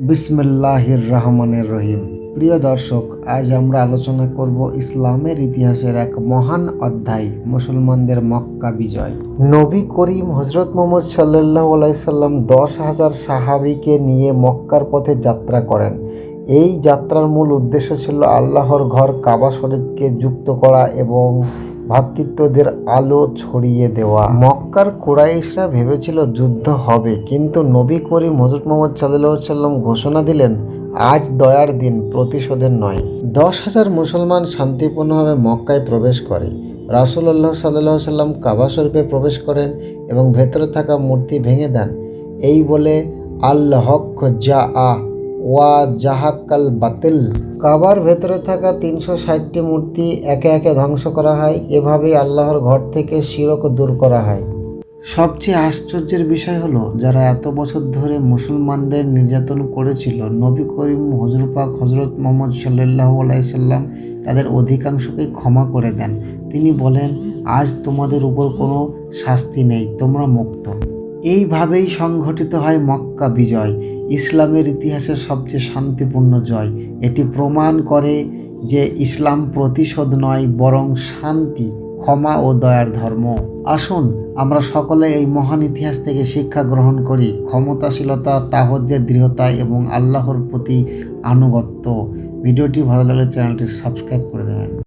বিসমিল্লাহির রহমানের রহিম। প্রিয় দর্শক, আজ আমরা আলোচনা করব ইসলামের ইতিহাসের এক মহান অধ্যায়, মুসলমানদের মক্কা বিজয়। নবী করিম হজরত মোহাম্মদ সাল্লাহ আলাইসাল্লাম দশ হাজার সাহাবিকে নিয়ে মক্কার পথে যাত্রা করেন। এই যাত্রার মূল উদ্দেশ্য ছিল আল্লাহর ঘর কাবা শরীফকে যুক্ত করা এবং ভ্রাতৃত্বদের আলো ছড়িয়ে দেওয়া। মক্কার কুরাইশরা ভেবেছিল যুদ্ধ হবে, কিন্তু নবী করিম হজরত মোহাম্মদ সাল্লাহ সাল্লাম ঘোষণা দিলেন, আজ দয়ার দিন, প্রতিশোধের নয়। দশ হাজার মুসলমান শান্তিপূর্ণভাবে মক্কায় প্রবেশ করে। রাসুল্লাহ সাল্লাহ সাল্লাম কাবা স্বরূপে প্রবেশ করেন এবং ভেতরে থাকা মূর্তি ভেঙে দেন। এই বলে আল্লাহ হক যা আ ওয়া জাহাক্কাল বাতিল। কাবার ভেতরে থাকা তিনশো ষাটটি মূর্তি একে একে ধ্বংস করা হয়। এভাবেই আল্লাহর ঘর থেকে শিরক দূর করা হয়। সবচেয়ে আশ্চর্যের বিষয় হলো, যারা এত বছর ধরে মুসলমানদের নির্যাতন করেছিল, নবী করিম হজরপাক হজরত মোহাম্মদ সাল্লাহ আলাইসাল্লাম তাদের অধিকাংশকে ক্ষমা করে দেন। তিনি বলেন, আজ তোমাদের উপর কোনো শাস্তি নেই, তোমরা মুক্ত। এইভাবেই সংঘটিত হয় মক্কা বিজয়, ইসলামের ইতিহাসের সবচেয়ে শান্তিপূর্ণ জয়। এটি প্রমাণ করে যে ইসলাম প্রতিশোধ নয়, বরং শান্তি, ক্ষমা ও দয়ার ধর্ম। আসুন, আমরা সকলে এই মহান ইতিহাস থেকে শিক্ষা গ্রহণ করি। ক্ষমতাশীলতা তাহদের দৃঢ়তা এবং আল্লাহর প্রতি আনুগত্য। ভিডিওটি ভালো লাগলে চ্যানেলটি সাবস্ক্রাইব করে দেবেন।